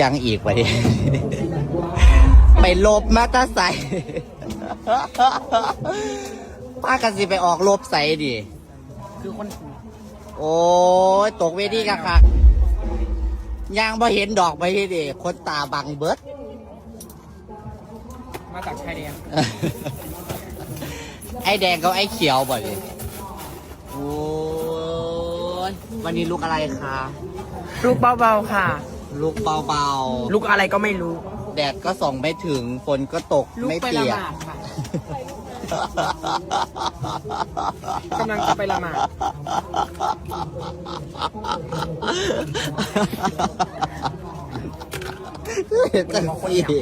ยังอีกวะดิไปลบมาตาใส่ป้ากันสิไปออกลบใส่ดิ คือคน โอ้ย ตกเวทีกะคักยางบ่เห็นดอกไปดิคนตาบังเบิด มาจากชายแดนไอ้แดงกับไอ้เขียวบ่ดิโอ้ยวันนี้ลูกอะไรคะลูกเบาๆค่ะ ลูกเบาลูกอะไรก็ไม่รู้ ๆ แดดก็ส่องไม่ถึง ฝนก็ตกลูกไม่ไปเปีละยหกมาดค่ะกำลังจะไปละหมาดเห็นจังสิ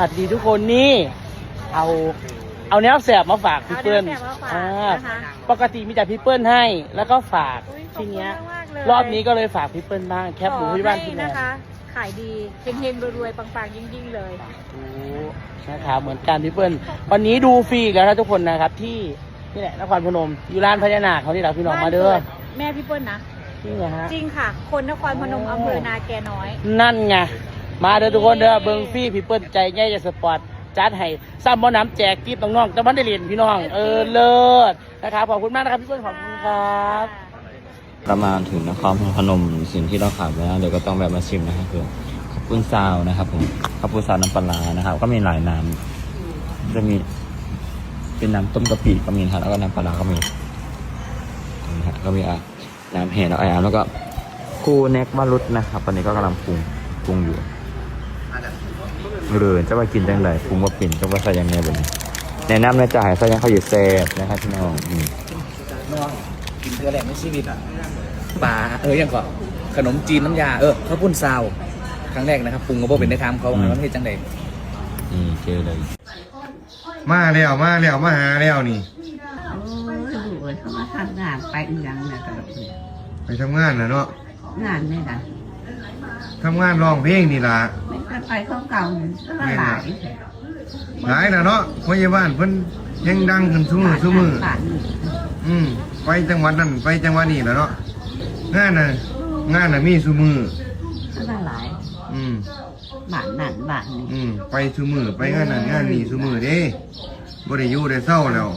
วัสดีทุกคนนี่เอาเอาแนวแสบมาฝากพี่เปิ้ลเอาแนวแสบมาฝากอ่านะคะปกติมีแต่พี่เปิ้ลให้ แล้วก็ฝากอุ๊ยขอบทีคุณเนี้ยมากๆเลย รอบนี้ก็เลยฝากพี่เปิ้ลบ้างแคปหมูที่บ้านขอพี่ให้แม่นะคะ ขายดีเฮงๆรวยๆปังๆยิ่งๆเลยโอ้นะครับเหมือนกันพี่เปิ้ลวันนี้ดูฟรีอีกแล้วนะทุกคนนะครับที่นี่แหละนครพนมอยู่ร้านพญานาคเขาที่เราพี่น้องมาเด้อบ้นกิแม่พี่เปิ้ลนะ นี่ไงฮะ จริงค่ะ คนนครพนมอำเภอนาแกน้อย นั่นไง มาเด้อทุกคนเด้อเบิงฟี่พี่เปิ้ลใจง่ายจะสปอร์ตจัดให้ซ้ำบ่น้ำแจกกีบน้องๆแต่มันได้เรียนพี่น้อง เออเลิศนะครับขอบคุณมากนะครับพี่เปิ้ลขอบคุณครับประมาณถึงนครพนมสิ่งที่เราขาดไม่ได้เลยก็ต้องแบบมาชิมนะครับคือข้าวปุ้นซาวนะครับผมข้าวปุ้นซาวน้ำปลานะครับ ก็มีหลายน้ำจะมีเป็นน้ำต้มกะปิก็มีนะครับแล้วก็น้ำปลาก็มีนะครับก็มีอะน้ำเห็ดแล้วไอ้อะแล้วก็คู่เน็กมารุดนะครับตอนนี้ก็กำลังปรุงปรุงอยู่ เรือจะว่ากินจังไรปรุงว่าปิ่นจะว่าใส่ยังไงแบบนี้แนะนำนะจ่ายใส่ยังเขาอยู่แซ่บนะครับพี่น้องอืมน้องกินเธอแหลกในชีวิตอะปลาเออยังก่อนขนมจีนน้ำยาเออข้าวปุ้นซาวครั้งแรกนะครับปรุงกระโปเป็นได้ทำเขาอืมว่าไม่ใช่จังใดนี่เจอเลย มาแล้วมาแล้วมาหาแล้วนี่โอ้ยลูกเอ้ยเขามาทำงานไปอีหยังเนี่ยกันเลยไปทำงานนะเนาะงานไม่ได้ทำงานร้องเพลงนี่ล่ะไม่ ก็ไปเขาเก่าเนี่ยก็หลายหลายนะเนาะพยาบาลเพิ่นยังดังขึ้นซุมือซุมือบ้านนี่อืมไปจังหวัดนั้นไปจังหวัดนี้แหล้วเนาะงานน่ะงานน่ะมีซุมือก็หลายอืมบ้านนั่นบ้านนี่อืมไปซุมือไปงานนั้นงานนี้ซุมือเด้บ่ได้อยู่ได้เศร้าแล้ว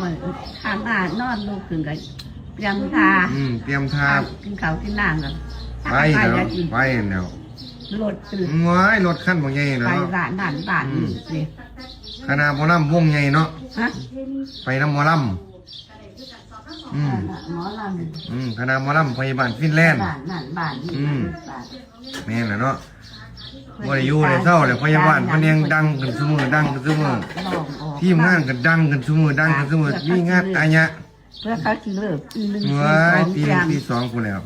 มันทางบ้านนอนลูกขึ้นกันเตรียมทาอืมเตรียมทากินข้าวกินน้ำกันไปแล้วไปแล้ว รถตื่นว้ายรถคันบ่ใหญ่ไปเนาะบ้านนั่นบ้านนี่สิคณะหมอลำวงใหญ่เนาะ ฮะไปนำหมอลำอืมหมอลำอืมคณะหมอลำพยาบาลฟินแลนด์ บ้านนั่นบ้านนี่อืม บ้านแม่นแหละเนาะบ่ได้อยู่ได้เศร้าเลยพยาบาลเพิ่นยังดังขึ้นซุมือดังขึ้นซุมือลองออกทีมงานก็ดังขึ้นซุมือดังขึ้นซุมือมีงานอายะเพื่อเขาสิเลิกปีหนึ่งปีว้าสอยงปีหเที่นึ่ยงงปีสองพุ่นแล้ว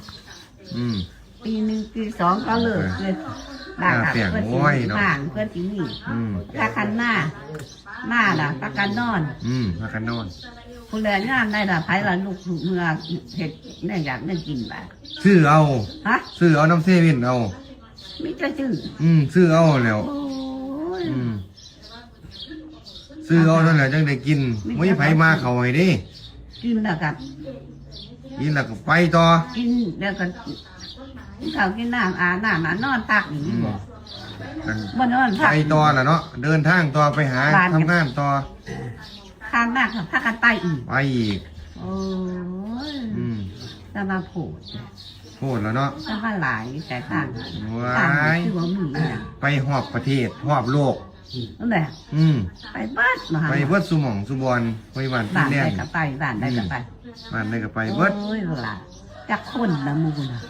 อืม ปีหนึ่งปีสองก็เลิกเลยอ่าเปลี่ยนโอ้ยเนาะบ้านเพื่อนที่นี่อืมถ้าคันหน้าหน้าล่ะประกันนอน อืมพากันนอนผู้แลงานได้ล่ะไผละลูกเมื่อเห็ดเนี่ยอยากได้กินบ่าซื้อเอาฮะซื้อเอาน้ำเซเว่นเอา มิจะจื้ออืมซื้อเอาแล้ว โอ้ยอืมซื้อเอาเท่านั้นแหละจังได้กินไม่มีไผมาเขาให้เดิกินแล้วกับกินแล้วก็ไปต่อกินแล้วก็ กินข้าวกินน้ำอาบน้ำอะนอนตักอย่างอืนี้มบ่กันบ่นอนพัก ไปต่อล่ะเนาะเดินทางต่อไปหาบ้าน ทำงานต่อข้างหน้ากับพักกันไปอีก ไปอีก โอ้ยอืมจะมาโผล่โหดแล้วเนาะจะมาหลายแต่ต่างว้าต่างยคือว่ามีอย่างไปหอบประเทศหอบโลก นั่นแหละอืมไปบ้านมาหาไปเบิดสุหม่องสุบอนไปบ้านบ้าพี่นแลได้นด์ก็ไปบ้านได้ก็ไปบ้านได้ก็ไปเบิดโอ้ยหล่ะ จักคนละมูนะ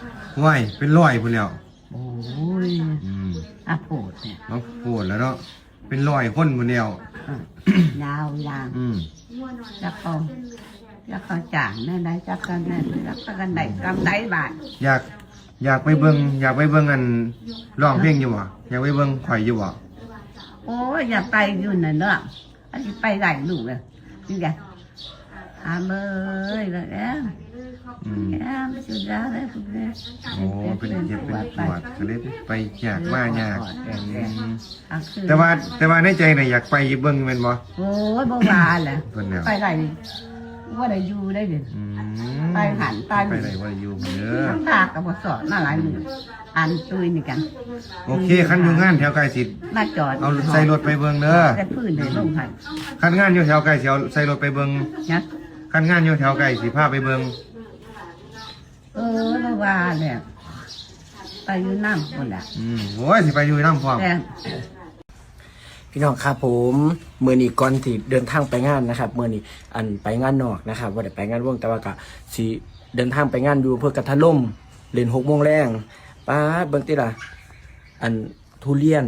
ไหวเป็นร้อยพุ่นแล้วโอ้ยอืมอาโผดเนี่ยมาโหดแล้วเนาะเป็นร้อยคนพุ่นแล้วอะยาวยาวอืมจักเขาจักเขาจ่างแน่ได้จักกันแน่จักกันได้กำได้บาทอยากอยากไปเบิ่งอยากไปเบิ่งอันร้องเพลงอยู่บ่อยากไปเบิ่งข่อยอยู่บ่โอ้ยอย่าไปอยู่น่ะเนาะอันนี้ไปได้ลูกเลยนี่ไงหาเมยแล้วแหละอืม แอมสุดาเลยคุณแม่โอ้เป็นเจ็บเป็นปวดก็เลยไปจากมายากอืมอะคือแต่ว่าแต่ว่าในใจน่ะอยากไปเบิ่งแม่นบ่โอ้ยบ่บาแหละเพิ่นแล้วไปไหนว่าได้อยู่ได้เด่นอืมไปหันไปไปไหนบ่ได้อยู่เด้อน้ำตากับบ่สอนมาหลายมืออันตุยนี่กัน โอเคคันอยู่งานแถวไกลสิมาจอดเอาใส่รถไปเบิ่งเด้อกันพื้นเลยลงหันคันงานอยู่แถวไกลสิเอาใส่รถไปเบิ่งนะคันงานอยู่แถวไกลสิพาไปเบิ่ง เออบ่ว่าแหละไปอยู่น้ำคนละอืมโอ้ยสิไปอยู่นำพร้อมแต่พี่น้องครับผมเมื่อนี้ก่อนที่เดินทางไปงานนะครับเมื่อนี้อันไปงานนอกนะครับว่าได้ไปงานวงแต่ว่าก็สิเดินทางไปงานอยู่เพื่อกระทะล่มเล่นหกโมงแรงป้าดเบิ่งติล่ะอันทุเรียน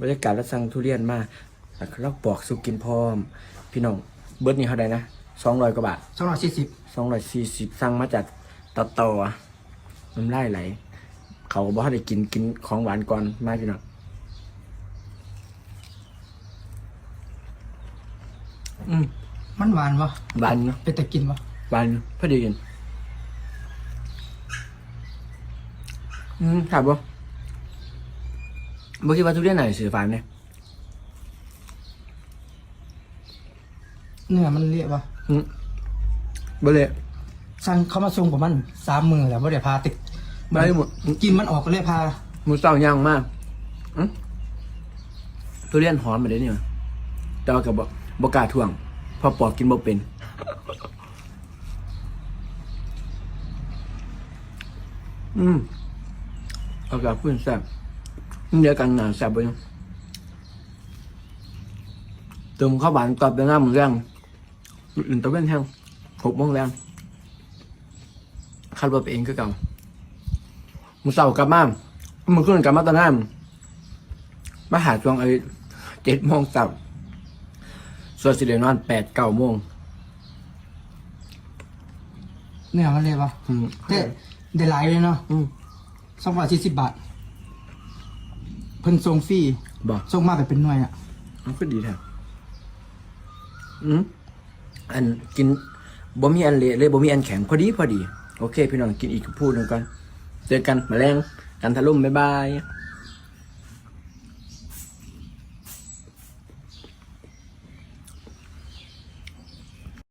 บรรยากาศแล้วสั่งทุเรียนมาแล้วก็เราปอกสุกกินพร้อม พี่น้องเบิร์ดนี่เท่าไหร่นะสองร้อยกว่าบาทสองร้อยสี่สิบสองร้อยสี่สิบสั่งมาจาก ตัดต่อน้ำลายไหล เขาก็บอกให้ได้กินกินของหวานก่อนมาพี่น้องอืมมันหวานวะหวานเนาะเป็นแต่กินวะหวานพอดีกินอืมครับบ่บ่คิดว่าทุเรียนไหนสือฝานเนี่ยเนื้อมันเละวะอืมบ่เลย สั่งเขามาส่งประมาณสามมือแล้วว่าเดี๋ยวพาติดบ่ได้หมด กินมันออกก็เลยพาหมูเศร้าย่างมากอืมทุเรียนหอมมาเลยเนี่ยแต่ว่ากับบ่บ่กล้าท่วงเพอปอกกินบ่เป็น อืมเอากับเพื่อนแซ่บเดียวกันหนาแซ่บไปยังเติมข้าวบานตอบเป็นหน้ามือแรงอื่นตะเวนแห้งหกโมงแรง คาดว่าเป็นเองก็เก่ามือเสาร์กลับมามือขึ้นกลับมาตอนนั้นมาหาช่วงไอ้เจ็ดโมงสาร์ส่วนสิเดนอนแปดเก้าโมงเนื้อมันเละวะอืมเด็เดหลายเลยเนาะอืมสองร้อยสี่สิบบาท เพิ่นส่งฟรีบอกส่งมาแบบเป็นหน่วยอะมันก็ดีแท้อืมอันกินบ่มีอันเละเลยบ่มีอันแข็งพอดีพอดี โอเค พี่น้องกินอีกพูดหนึ่งก่อน เจอกันมาแรงกันทะลุมบ๊ายบาย